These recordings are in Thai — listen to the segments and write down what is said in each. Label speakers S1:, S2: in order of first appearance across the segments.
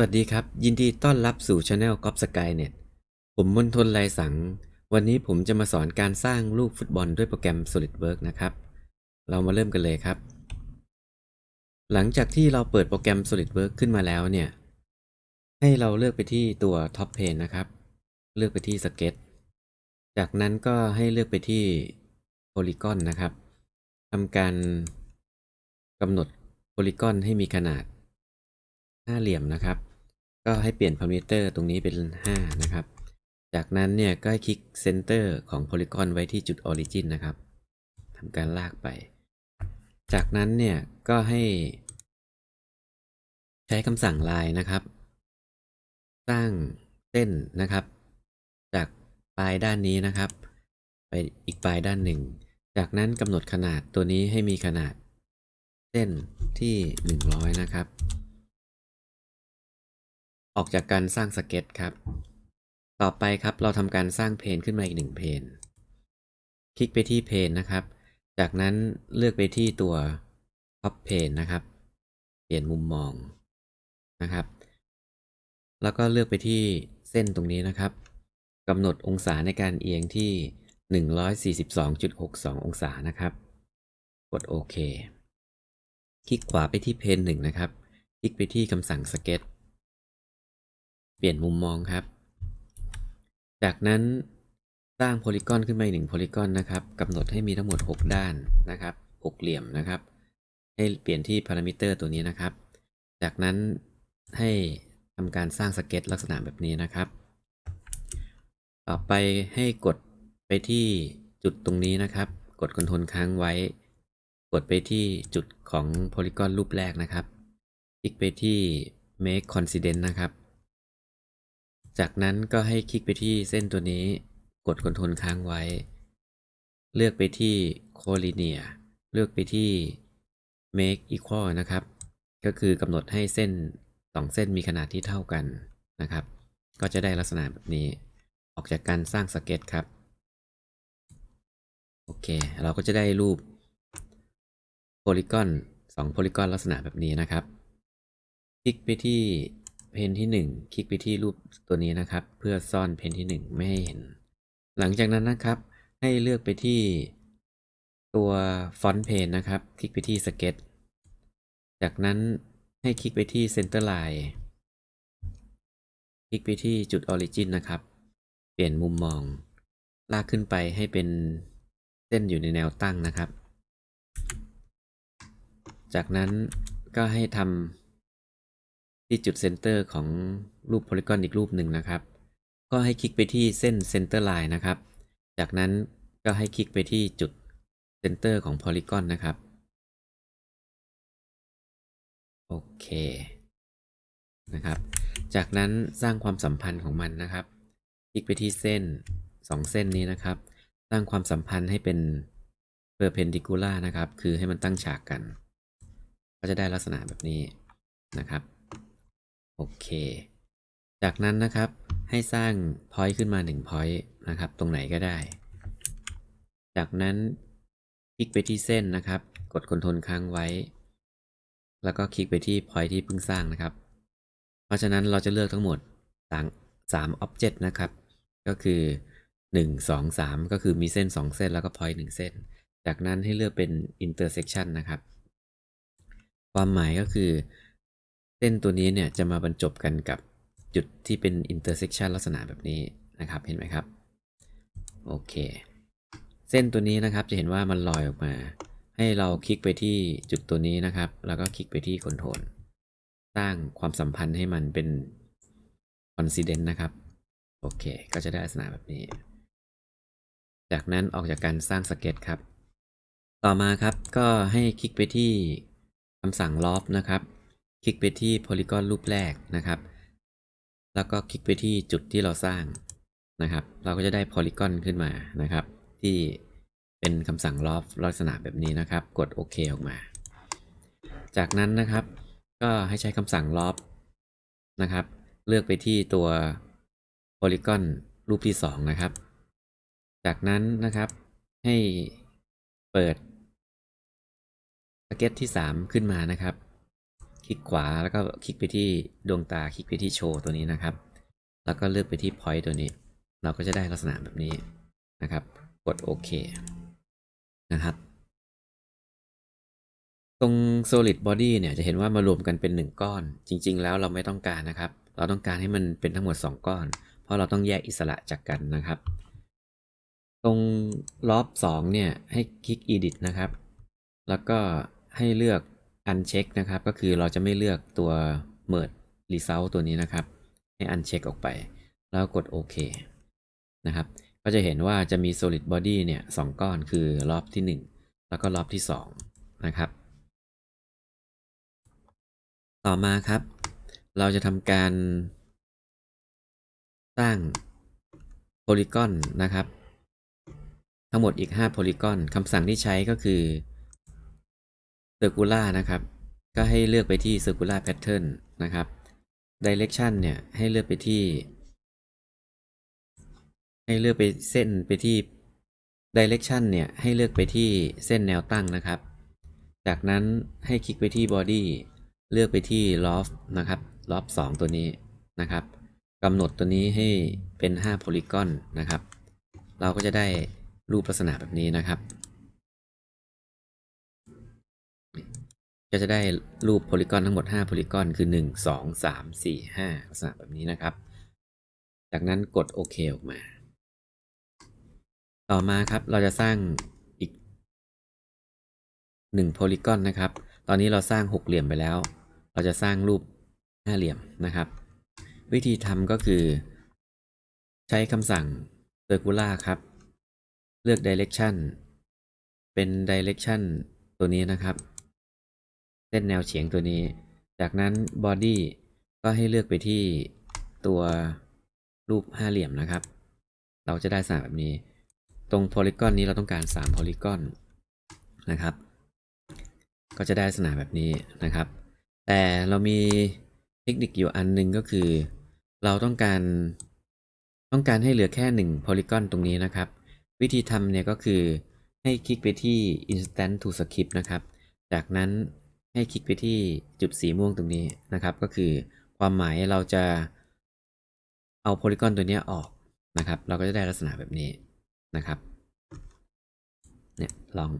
S1: วัสดีครับ ยินดีต้อนรับสู่ช anel ก๊อฟสกายเน็ตผมมนทนไลสัง วันนี้ผมจะมาสอนการสร้างลูกฟุตบอลด้วยโปรแกรม SolidWorks นะครับ เรามาเริ่มกันเลยครับ หลังจากที่เราเปิดโปรแกรม SolidWorks ขึ้นมาแล้วเนี่ย ให้เราเลือกไปที่ตัว Top Pane นะครับ เลือกไปที่ Sketch จากนั้นก็ให้เลือกไปที่ Polygon นะครับทำการกำหนด Polygon ให้มีขนาด ห้าเหลี่ยมนะครับ ก็ให้เปลี่ยนพารามิเตอร์ตรงนี้เป็น 5 นะครับ จากนั้นเนี่ยก็ให้คลิกเซนเตอร์ของโพลีกอนไว้ที่จุดออริจินนะครับทำการลากไป จากนั้นเนี่ยก็ให้ ใช้คำสั่ง line นะครับ สร้างเส้นนะครับ จากปลายด้านนี้นะครับ ไปอีกปลายด้านหนึ่ง จากนั้นกำหนดขนาดตัวนี้ให้มีขนาดเส้นที่ 100 นะครับ ออกจากการสร้างสเก็ตครับ ต่อไปครับเราทำการสร้างเพนขึ้นมาอีกหนึ่งเพนคลิกไปที่เพนนะครับ จากนั้นเลือกไปที่ตัว Top เพนนะครับ เปลี่ยนมุมมองนะครับ แล้วก็เลือกไปที่เส้นตรงนี้นะครับกำหนดองศาในการเอียงที่ 142.62 องศานะครับ กดโอเค คลิกขวาไปที่เพนหนึ่งนะครับ คลิกไปที่คำสั่งสเก็ต เปลี่ยนมุมมองครับ จากนั้นสร้างโพลีกอนขึ้นมาหนึ่งโพลีกอนนะครับกำหนดให้มีทั้งหมด 6 ด้านนะครับ6เหลี่ยมนะครับ ให้เปลี่ยนที่พารามิเตอร์ตัวนี้นะครับ จากนั้นให้ทำการสร้างสเก็ตลักษณะแบบนี้นะครับ ต่อไปให้กดไปที่จุดตรงนี้นะครับ กดคอนโทรลค้างไว้ กดไปที่จุดของโพลีกอนรูปแรกนะครับ คลิกไปที่ make coincident นะครับ จากนั้นก็ให้คลิกไปที่เส้นตัวนี้ กดคอนโทรลค้างไว้ เลือกไปที่ collinear เลือกไปที่ make equal นะครับ ก็คือกำหนดให้เส้นสองเส้นมีขนาดที่เท่ากันนะครับ ก็จะได้ลักษณะแบบนี้ ออกจากการสร้างสเก็ตครับ โอเค เราก็จะได้รูปโพลีกอนสองโพลีกอนลักษณะแบบนี้นะครับ คลิกไปที่ เพนที่ 1 คลิกไปที่รูปตัวนี้นะครับ เพื่อซ่อนเพนที่ 1 ไม่ให้เห็น หลังจากนั้นนะครับ ให้เลือกไปที่ตัวฟอนต์เพนนะครับ คลิกไปที่สเก็ตจากนั้นให้คลิกไปที่เซนเตอร์ไลน์คลิกไปที่จุดออริจินนะครับ เปลี่ยนมุมมอง ลากขึ้นไปให้เป็นเส้นอยู่ในแนวตั้งนะครับ จากนั้นก็ให้ทำ ที่จุดเซนเตอร์ของรูปโพลีกอนอีกรูปหนึ่งนะครับ ก็ให้คลิกไปที่เส้นเซนเตอร์ไลน์นะครับ จากนั้นก็ให้คลิกไปที่จุดเซนเตอร์ของโพลีกอนนะครับ โอเคนะครับ จากนั้นสร้างความสัมพันธ์ของมันนะครับ คลิกไปที่เส้น 2 เส้นนี้นะครับ สร้างความสัมพันธ์ให้เป็น perpendicular นะครับ คือให้มันตั้งฉากกัน ก็จะได้ลักษณะแบบนี้นะครับ โอเค จากนั้นนะครับให้สร้าง point ขึ้นมา1 point นะครับ ตรงไหนก็ได้ จากนั้นคลิกไปที่เส้นนะครับ กดคอนโทรลค้างไว้ แล้วก็คลิกไปที่ point ที่เพิ่งสร้างนะครับ เพราะฉะนั้นเราจะเลือกทั้งหมด3 3 object นะครับ ก็คือ 1 2 3 ก็คือมีเส้น 2 เส้นแล้วก็ point 1 เส้น จากนั้นให้เลือกเป็น intersection นะครับ ความหมายก็คือ เส้นตัวนี้เนี่ยจะมาบรรจบกันกับจุดที่เป็น intersection ลักษณะแบบนี้นะครับ เห็นไหมครับ โอเค เส้นตัวนี้นะครับจะเห็นว่ามันลอยออกมา ให้เราคลิกไปที่จุดตัวนี้นะครับ แล้วก็คลิกไปที่ control สร้างความสัมพันธ์ให้มันเป็น coincident นะครับ โอเค ก็จะได้ลักษณะแบบนี้ จากนั้นออกจากการสร้างสเก็ตครับ ต่อมาครับก็ให้คลิกไปที่คำสั่ง loft นะครับ คลิกไปที่ polygon รูปแรกนะครับ แล้วก็คลิกไปที่จุดที่เราสร้างนะครับ เราก็จะได้ polygon ขึ้นมานะครับ ที่เป็นคำสั่ง loft ลักษณะแบบนี้นะครับ กดโอเคออกมา จากนั้นนะครับ ก็ให้ใช้คำสั่ง loft นะครับ เลือกไปที่ตัว polygon รูปที่ 2 นะครับ จากนั้นนะครับให้เปิดสเก็ตที่ 3 ขึ้นมานะครับ คลิกขวาแล้วก็คลิกไปที่ดวงตาคลิกไปที่โชว์ตัวนี้นะครับ แล้วก็เลือกไปที่ point ตัวนี้ เราก็จะได้ลักษณะแบบนี้นะครับ กดโอเคนะครับ ตรง solid body เนี่ยจะเห็นว่ามารวมกันเป็นหนึ่งก้อน จริง ๆ แล้วเราไม่ต้องการนะครับ เราต้องการให้มันเป็นทั้งหมด 2 ก้อน เพราะเราต้องแยกอิสระจากกันนะครับ ตรงรอบ2เนี่ยให้คลิก edit นะครับ แล้วก็ให้เลือก uncheck นะครับ ก็คือเราจะไม่เลือกตัว merge result ตัวนี้นะครับ ให้ uncheck ออกไป แล้วกดโอเคนะครับ ก็จะเห็นว่าจะมี solid body เนี่ยสองก้อนคือรอบที่ 1 แล้วก็รอบที่ 2 นะครับ ต่อมาครับ เราจะทำการ สร้างโพลีกอนนะครับ ทั้งหมดอีก5โพลีกอนคำสั่งที่ใช้ก็คือ circular นะครับ ก็ให้เลือกไปที่ circular pattern นะครับ direction เนี่ยให้เลือกไปที่ ให้เลือกไปเส้นไปที่ direction เนี่ยให้เลือกไปที่เส้นแนวตั้งนะครับ จากนั้นให้คลิกไปที่ body เลือกไปที่ loft นะครับ loft 2 ตัวนี้นะครับกำหนดตัวนี้ให้เป็น 5 polygon นะครับ เราก็จะได้รูปลักษณะแบบนี้นะครับ ก็จะได้รูปโพลีกอนทั้งหมด 5 โพลีกอนคือ 1 2 3 4 5ลักษณะแบบนี้นะครับ จากนั้นกดโอเคออกมา ต่อมาครับเราจะสร้างอีก 1 โพลีกอนนะครับ ตอนนี้เราสร้างหกเหลี่ยมไปแล้ว เราจะสร้างรูปห้าเหลี่ยมนะครับ วิธีทำก็คือ ใช้คำสั่ง circular ครับ เลือก direction เป็น direction ตัวนี้นะครับ เส้นแนวเฉียงตัวนี้ จากนั้น body ก็ให้เลือกไปที่ตัวรูปห้าเหลี่ยมนะครับ เราจะได้สามแบบนี้ ตรง polygon นี้เราต้องการ3 polygon นะครับ ก็จะได้ลักษณะแบบนี้นะครับ แต่เรามีเทคนิคอยู่อันหนึงก็คือ เราต้องการต้องการให้เหลือแค่1 polygon ตรงนี้นะครับ วิธีทำเนี่ยก็คือให้คลิกไปที่ instant to script นะครับ จากนั้น ให้คลิกไปที่จุดสีม่วงตรงนี้นะครับ ก็คือความหมายเราจะเอาโพลีกอนตัวนี้ออกนะครับ เราก็จะได้ลักษณะแบบนี้นะครับเนี่ยลอง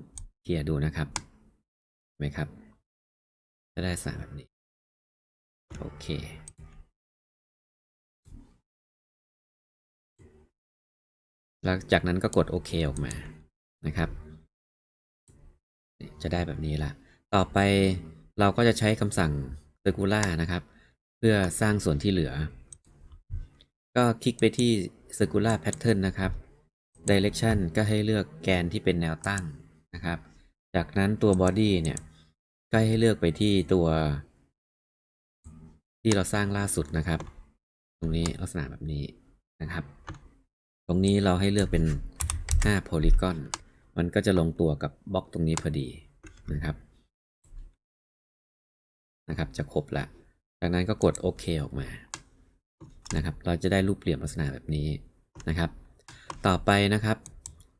S1: เคลียร์ดูนะครับเห็นไหมครับ จะได้ลักษณะแบบนี้ โอเคแล้วจากนั้นก็กดโอเคออกมานะครับ จะได้แบบนี้ละ ต่อไปเราก็จะใช้คำสั่ง circular นะครับ เพื่อสร้างส่วนที่เหลือ ก็คลิกไปที่ circular pattern นะครับ direction ก็ให้เลือกแกนที่เป็นแนวตั้งนะครับ จากนั้นตัว body เนี่ยก็ให้เลือกไปที่ตัว ที่เราสร้างล่าสุดนะครับ ตรงนี้ลักษณะแบบนี้นะครับ ตรงนี้เราให้เลือกเป็น5 polygon มันก็จะลงตัวกับบล็อกตรงนี้พอดีนะครับ นะครับ จะครบละ จากนั้นก็กดโอเคออกมา นะครับ เราจะได้รูปเหลี่ยมลักษณะแบบนี้นะครับ ต่อไปนะครับ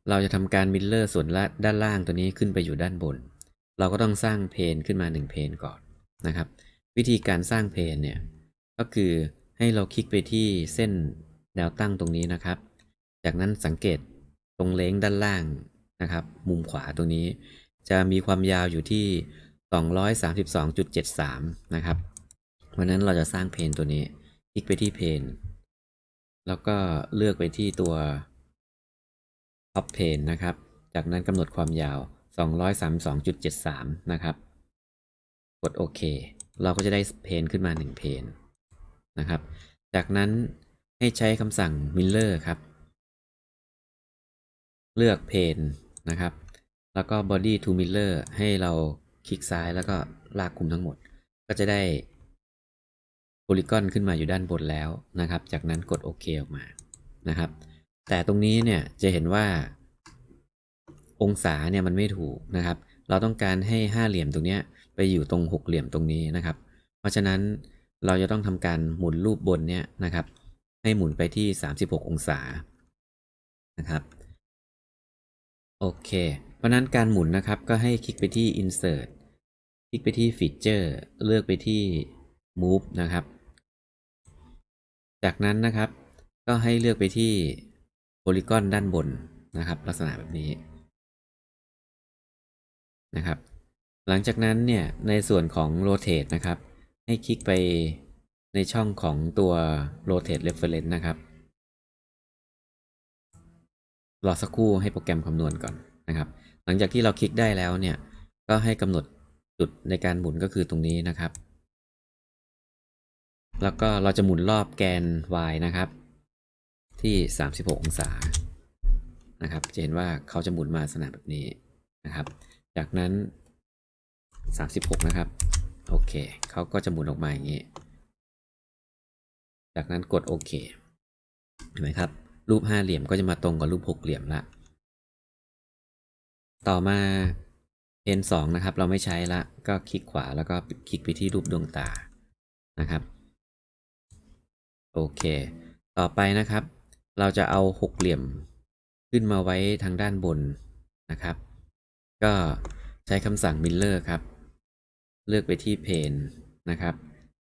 S1: เราจะทำการมิลเลอร์ส่วนละด้านล่างตัวนี้ขึ้นไปอยู่ด้านบน เราก็ต้องสร้างเพนขึ้นมา 1 เพนก่อนนะครับ วิธีการสร้างเพนเนี่ย ก็คือให้เราคลิกไปที่เส้นแนวตั้งตรงนี้นะครับ จากนั้นสังเกตตรงเล้งด้านล่างนะครับ มุมขวาตรงนี้ จะมีความยาวอยู่ที่ 232.73 นะครับ วันนั้นเราจะสร้างเพนตัวนี้ คลิกไปที่เพน แล้วก็เลือกไปที่ตัวท็อปเพนนะครับ จากนั้นกำหนดความยาว 232.73 นะครับ กดโอเค เราก็จะได้เพนขึ้นมา 1 เพนนะครับ จากนั้นให้ใช้คำสั่ง Miller ครับ เลือกเพนนะครับ แล้วก็ body to mirror ให้เรา คลิกซ้ายแล้วก็ลากคุมทั้งหมด ก็จะได้โพลีกอนขึ้นมาอยู่ด้านบนแล้วนะครับ จากนั้นกดโอเคออกมานะครับ แต่ตรงนี้เนี่ยจะเห็นว่า องศาเนี่ยมันไม่ถูกนะครับ เราต้องการให้ห้าเหลี่ยมตรงนี้ไปอยู่ตรงหกเหลี่ยมตรงนี้นะครับ เพราะฉะนั้นเราจะต้องทำการหมุนรูปบนเนี่ยนะครับ ให้หมุนไปที่ 36 องศานะครับโอเค เพราะนั้นการหมุนนะครับก็ให้คลิกไปที่ insert คลิกไปที่ฟีเจอร์เลือกไปที่ move นะครับ จากนั้นนะครับก็ให้เลือกไปที่โพลีกอนด้านบนนะครับ ลักษณะแบบนี้นะครับ หลังจากนั้นเนี่ยในส่วนของ rotate นะครับ ให้คลิกไปในช่องของตัว rotate reference นะครับรอสักครู่ให้โปรแกรมคำนวณก่อนนะครับ หลังจากที่เราคลิกได้แล้วเนี่ยก็ให้กำหนด จุดในการหมุนก็คือตรงนี้นะครับ แล้วก็เราจะหมุนรอบแกน y นะครับ ที่ 36 องศานะครับจะเห็นว่าเขาจะหมุนมาลักษณะแบบนี้นะครับ จากนั้น 36 นะครับ โอเคเขาก็จะหมุนออกมาอย่างนี้ จากนั้นกดโอเคเห็นไหมครับ รูปห้าเหลี่ยมก็จะมาตรงกับรูปหกเหลี่ยมละ ต่อมา เพนะครับ เราไม่ใช้ละก็คลิกขวาแล้วก็คลิกไปที่รูปดวงตานะครับ โอเค ต่อไปนะครับ เราจะเอาหกเหลี่ยมขึ้นมาไว้ทางด้านบนนะครับ ก็ใช้คำสั่ง Miller ครับ เลือกไปที่เพนนะครับ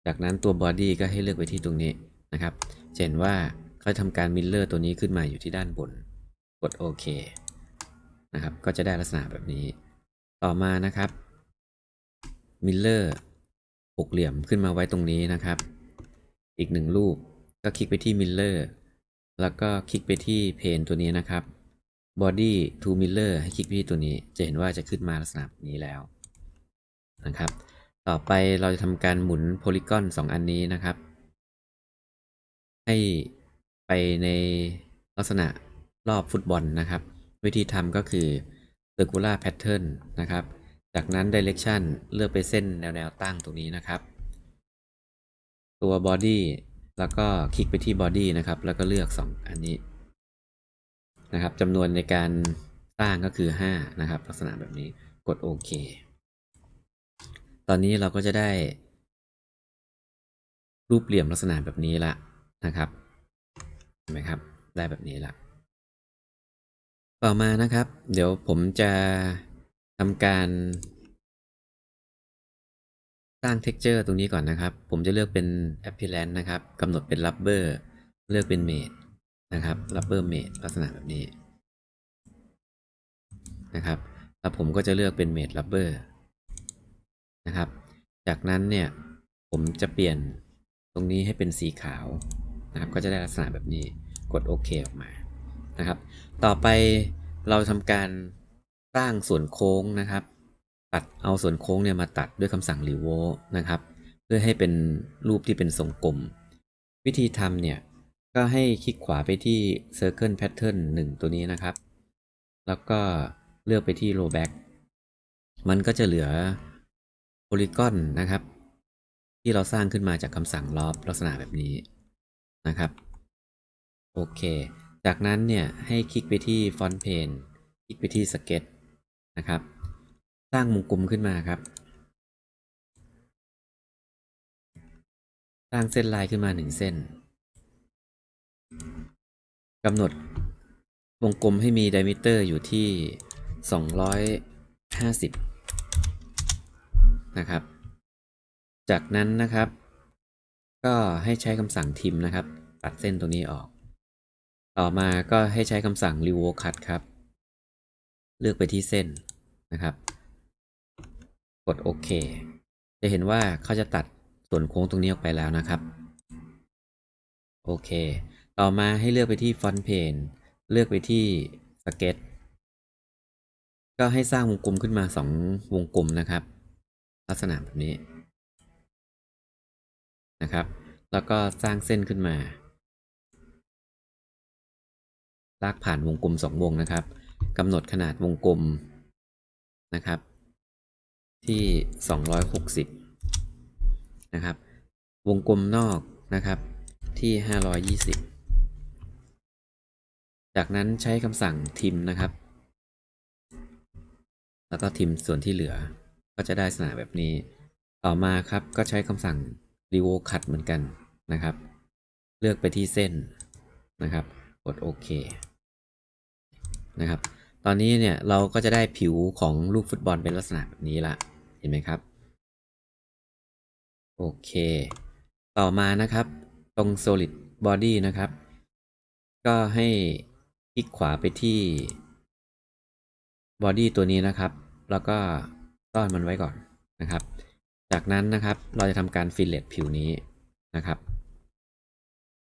S1: จากนั้นตัว Body ก็ให้เลือกไปที่ตรงนี้นะครับเห็นว่าเขาทำการ Miller ตัวนี้ขึ้นมาอยู่ที่ด้านบน กดโอเคนะครับ ก็จะได้ลักษณะแบบนี้ ต่อมานะครับ Miller หกเหลี่ยมขึ้นมาไว้ตรงนี้นะครับ อีกหนึ่งรูปก็คลิกไปที่ Miller แล้วก็คลิกไปที่เพนตัวนี้นะครับ Body to Miller ให้คลิกไปที่ตัวนี้ จะเห็นว่าจะขึ้นมาลักษณะนี้แล้วนะครับ ต่อไปเราจะทำการหมุนโพลีกอน2 อันนี้นะครับ ให้ไปในลักษณะรอบฟุตบอลนะครับ วิธีทำก็คือ circular pattern นะครับ จากนั้น direction เลือกไปเส้นแนวแนวตั้งตรงนี้นะครับ ตัว body แล้วก็คลิกไปที่ body นะครับ แล้วก็เลือก 2 อันนี้นะครับจำนวนในการสร้างก็คือ 5 นะครับ ลักษณะแบบนี้กดโอเค ตอนนี้เราก็จะได้ รูปเหลี่ยมลักษณะแบบนี้ละนะครับเห็นไหมครับ ได้แบบนี้ละ ต่อมานะครับ เดี๋ยวผมจะทำการ สร้าง texture ตรงนี้ก่อนนะครับ ผมจะเลือกเป็น appearance นะครับกำหนดเป็น rubber เลือกเป็น made นะครับ rubber made ลักษณะแบบนี้นะครับ แล้วผมก็จะเลือกเป็น made rubber นะครับ จากนั้นเนี่ยผมจะเปลี่ยนตรงนี้ให้เป็นสีขาวนะครับ ก็จะได้ลักษณะแบบนี้ กดโอเคออกมา นะครับ ต่อไปเราทำการสร้างส่วนโค้งนะครับ ตัดเอาส่วนโค้งเนี่ยมาตัดด้วยคำสั่ง r e v o นะครับ เพื่อให้เป็นรูปที่เป็นทรงกลม วิธีทำเนี่ย ก็ให้คลิกขวาไปที่ Circle Pattern 1 ตัวนี้นะครับ แล้วก็เลือกไปที่ Row Back มันก็จะเหลือโพลีกอนนะครับ ที่เราสร้างขึ้นมาจากคำสั่ง Lob ลักษณะแบบนี้นะครับ โอเค จากนั้นเนี่ยให้คลิกไปที่ Font Pane คลิกไปที่ Sketch นะครับ สร้างวงกลมขึ้นมาครับ สร้างเส้นลายขึ้นมาหนึ่งเส้นกำหนดวงกลมให้มี diameter อยู่ที่ 250 นะครับ จากนั้นนะครับ ก็ให้ใช้คำสั่งทิมนะครับ ตัดเส้นตัวนี้ออก ต่อมาก็ให้ใช้คำสั่ง r e v o cut ครับ เลือกไปที่เส้นนะครับ กดโอเค จะเห็นว่าเขาจะตัดส่วนโค้งตรงนี้ออกไปแล้วนะครับ โอเค ต่อมาให้เลือกไปที่ Font Pane เลือกไปที่ Sketch ก็ให้สร้างวงกลมขึ้นมา 2 วงกลมนะครับ ลักษณะแบบนี้นะครับ แล้วก็สร้างเส้นขึ้นมา ลากผ่านวงกลม 2 วงนะครับกำหนดขนาดวงกลมนะครับ ที่ 260 นะครับ วงกลมนอกนะครับที่ 520 จากนั้นใช้คำสั่งทิมนะครับ แล้วก็ทิมส่วนที่เหลือก็จะได้ลักษณะแบบนี้ ต่อมาครับก็ใช้คำสั่ง r e v o cut เหมือนกันนะครับ เลือกไปที่เส้นนะครับ กดโอเค นะครับ ตอนนี้เนี่ยเราก็จะได้ผิวของลูกฟุตบอลเป็นลักษณะแบบนี้ละ เห็นไหมครับ โอเค ต่อมานะครับ ตรง solid body นะครับ ก็ให้คลิกขวาไปที่ body ตัวนี้นะครับ แล้วก็ซ่อนมันไว้ก่อนนะครับ จากนั้นนะครับเราจะทำการ fillet ผิวนี้นะครับ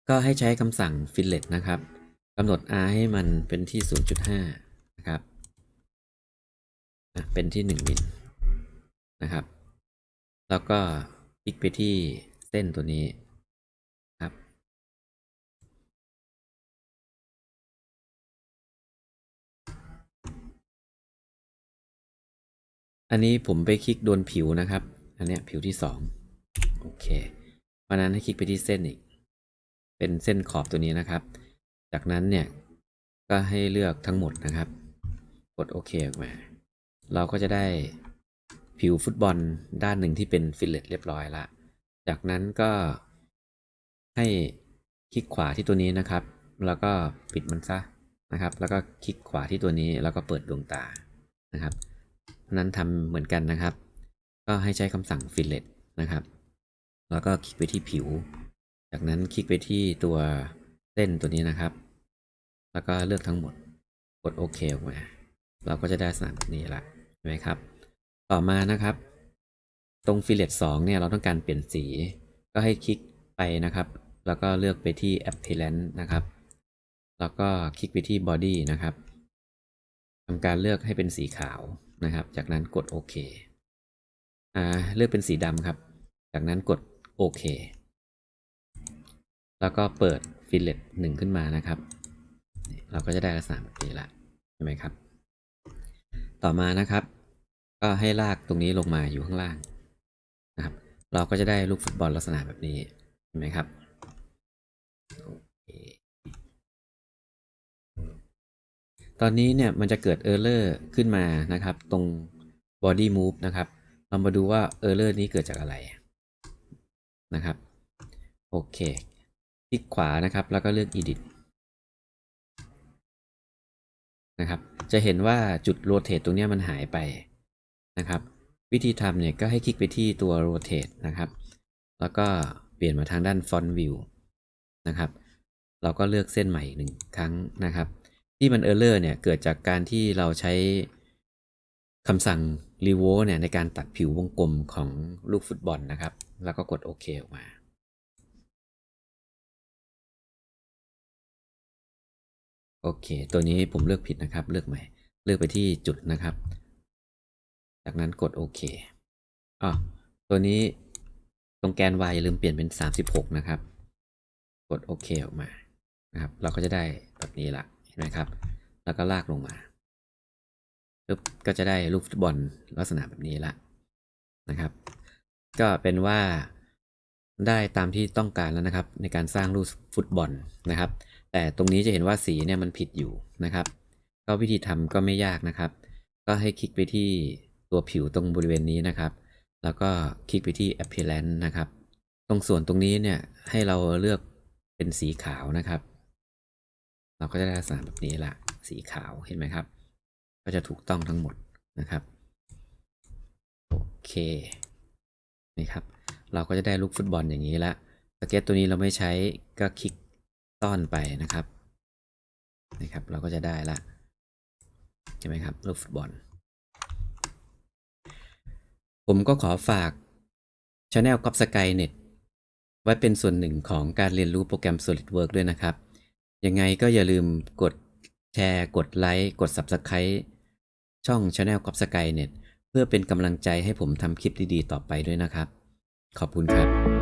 S1: ก็ให้ใช้คำสั่ง fillet นะครับ กำหนด r ให้มันเป็นที่ 0.5 นะครับเป็นที่ 1 มิลนะครับ แล้วก็คลิกไปที่เส้นตัวนี้ครับ อันนี้ผมไปคลิกโดนผิวนะครับ อันเนี้ยผิวที่สองโอเค เพราะนั้นให้คลิกไปที่เส้นอีก เป็นเส้นขอบตัวนี้นะครับ จากนั้นเนี่ยก็ให้เลือกทั้งหมดนะครับ กดโอเคออกมา เราก็จะได้ผิวฟุตบอลด้านหนึ่งที่เป็นฟิลเลตเรียบร้อยละ จากนั้นก็ให้คลิกขวาที่ตัวนี้นะครับ แล้วก็ปิดมันซะนะครับ แล้วก็คลิกขวาที่ตัวนี้แล้วก็เปิดดวงตานะครับนั้นทำเหมือนกันนะครับ ก็ให้ใช้คำสั่ง fillet นะครับ แล้วก็คลิกไปที่ผิว จากนั้นคลิกไปที่ตัว ส้นตัวนี้นะครับ แล้วก็เลือกทั้งหมด กดโอเคออกมา เราก็จะได้ลักษณะแบบนี้ละใช่ไหมครับ ต่อมานะครับ ตรง fillet 2เนี่ยเราต้องการเปลี่ยนสี ก็ให้คลิกไปนะครับ แล้วก็เลือกไปที่ appearance นะครับ แล้วก็คลิกไปที่ body นะครับทำการเลือกให้เป็นสีขาวนะครับ จากนั้นกดโอเค อ่า เลือกเป็นสีดำครับ จากนั้นกดโอเค แล้วก็เปิดฟิลเลตหนึ่งขึ้นมานะครับ เราก็จะได้ลักษณะแบบนี้ละใช่ไหมครับ ต่อมานะครับ ก็ให้ลากตรงนี้ลงมาอยู่ข้างล่างนะครับ เราก็จะได้ลูกฟุตบอลลักษณะแบบนี้เห็นไหมครับตอนนี้เนี่ยมันจะเกิด Error ขึ้นมานะครับ ตรง Body Move นะครับ เรามาดูว่า Error นี้เกิดจากอะไรนะครับ โอเค คลิกขวานะครับ แล้วก็เลือก Edit นะครับ จะเห็นว่าจุด Rotate ตรงนี้มันหายไปนะครับ วิธีทำเนี่ยก็ให้คลิกไปที่ตัว Rotate นะครับ แล้วก็เปลี่ยนมาทางด้าน font View นะครับ เราก็เลือกเส้นใหม่หนึ่งครั้งนะครับ ที่มันเออร์เลอร์เนี่ยเกิดจากการที่เราใช้คำสั่ง r e v o เนี่ยในการตัดผิววงกลมของลูกฟุตบอลนะครับ แล้วก็กดโอเคออกมา โอเค ตัวนี้ผมเลือกผิดนะครับ เลือกใหม่ เลือกไปที่จุดนะครับ จากนั้นกดโอเคอ๋อตัวนี้ตรงแกน y อย่าลืมเปลี่ยนเป็น 36 นะครับ กดโอเคออกมานะครับ เราก็จะได้แบบนี้ละเห็นไหมครับ แล้วก็ลากลงมาปึ๊บก็จะได้ลูกฟุตบอลลักษณะแบบนี้ละนะครับ ก็เป็นว่าได้ตามที่ต้องการแล้วนะครับ ในการสร้างลูกฟุตบอลนะครับ แต่ตรงนี้จะเห็นว่าสีเนี่ยมันผิดอยู่นะครับ ก็วิธีทำก็ไม่ยากนะครับ ก็ให้คลิกไปที่ตัวผิวตรงบริเวณนี้นะครับ แล้วก็คลิกไปที่ appearance นะครับ ตรงส่วนตรงนี้เนี่ยให้เราเลือกเป็นสีขาวนะครับ เราก็จะได้ลักษณะแบบนี้ละสีขาวเห็นไหมครับ ก็จะถูกต้องทั้งหมดนะครับโอเคนี่ครับ เราก็จะได้ลูกฟุตบอลอย่างนี้ละสเก็ตตัวนี้เราไม่ใช้ก็คลิก ต้อนไปนะครับนะครับ เราก็จะได้ละใช่ไหมครับลูกฟุตบอล ผมก็ขอฝาก Channel ก o อบสกายเน็ตไว้เป็นส่วนหนึ่งของการเรียนรู้โปรแกรม SolidWorks ด้วยนะครับ ยังไงก็อย่าลืมกดแชร์ กดไลค์ กด Subscribe ช่อง Channel ก o อบสกายเน็ตเพื่อเป็นกำลังใจให้ผมทำคลิปดีๆ ต่อไปด้วยนะครับ ขอบคุณครับ